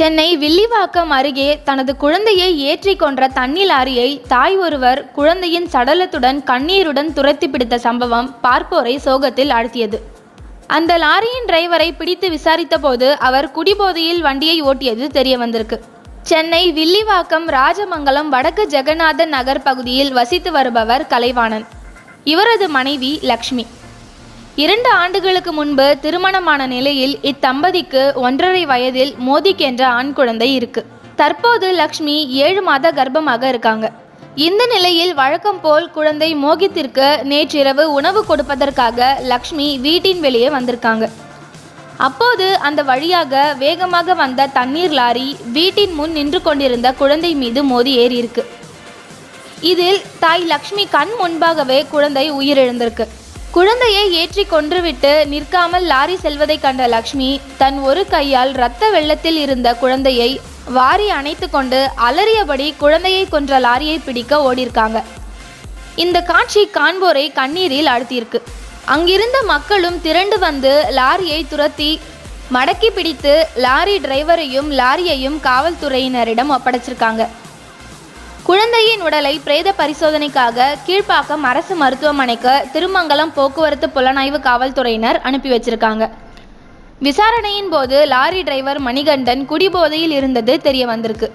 சென்னை வில்லிவாக்கம் அருகே தனது குழந்தையை ஏற்றி கொன்ற தண்ணி லாரியை தாய் ஒருவர் குழந்தையின் சடலத்துடன் கண்ணீருடன் துரத்தி பிடித்த சம்பவம் பார்ப்போரை சோகத்தில் ஆழ்த்தியது. அந்த லாரியின் டிரைவரை பிடித்து விசாரித்தபோது அவர் குடிபோதையில் வண்டியை ஓட்டியது தெரிய வந்திருக்கு. சென்னை வில்லிவாக்கம் ராஜமங்கலம் வடக்கு ஜெகநாதன் நகர் பகுதியில் வசித்து வருபவர் கலைவாணன். இவரது மனைவி லக்ஷ்மி. இரண்டு ஆண்டுகளுக்கு முன்பு திருமணமான நிலையில் இத்தம்பதிக்கு ஒன்றரை வயதில் மோதிக் என்ற ஆண் குழந்தை இருக்கு. தற்போது லக்ஷ்மி ஏழு மாத கர்ப்பமாக இருக்காங்க. இந்த நிலையில் வழக்கம் போல் குழந்தை மோகித்திற்கு நேற்றிரவு உணவு கொடுப்பதற்காக லக்ஷ்மி வீட்டின் வெளியே வந்திருக்காங்க. அப்போது அந்த வழியாக வேகமாக வந்த தண்ணீர் லாரி வீட்டின் முன் நின்று கொண்டிருந்த குழந்தை மீது மோதி ஏறியிருக்கு. இதில் தாய் லக்ஷ்மி கண் முன்பாகவே குழந்தை உயிரிழந்திருக்கு. குழந்தையை ஏற்றி கொன்றுவிட்டு நிற்காமல் லாரி செல்வதை கண்ட லக்ஷ்மி தன் ஒரு கையால் இரத்த வெள்ளத்தில் இருந்த குழந்தையை வாரி அணைத்து கொண்டு அலறியபடி குழந்தையை கொன்ற லாரியை பிடிக்க ஓடியிருக்காங்க. இந்த காட்சி காண்போரை கண்ணீரில் அழுத்தியிருக்கு அங்கிருந்த மக்களும் திரண்டு வந்து லாரியை துரத்தி மடக்கி பிடித்து லாரி டிரைவரையும் லாரியையும் காவல்துறையினரிடம் ஒப்படைச்சிருக்காங்க. குழந்தையின் உடலை பிரேத பரிசோதனைக்காக கீழ்ப்பாக்கம் அரசு மருத்துவமனைக்கு திருமங்கலம் போக்குவரத்து புலனாய்வு காவல்துறையினர் அனுப்பி வச்சிருக்காங்க. விசாரணையின் போது லாரி டிரைவர் மணிகண்டன் குடிபோதையில் இருந்தது தெரிய வந்திருக்கு.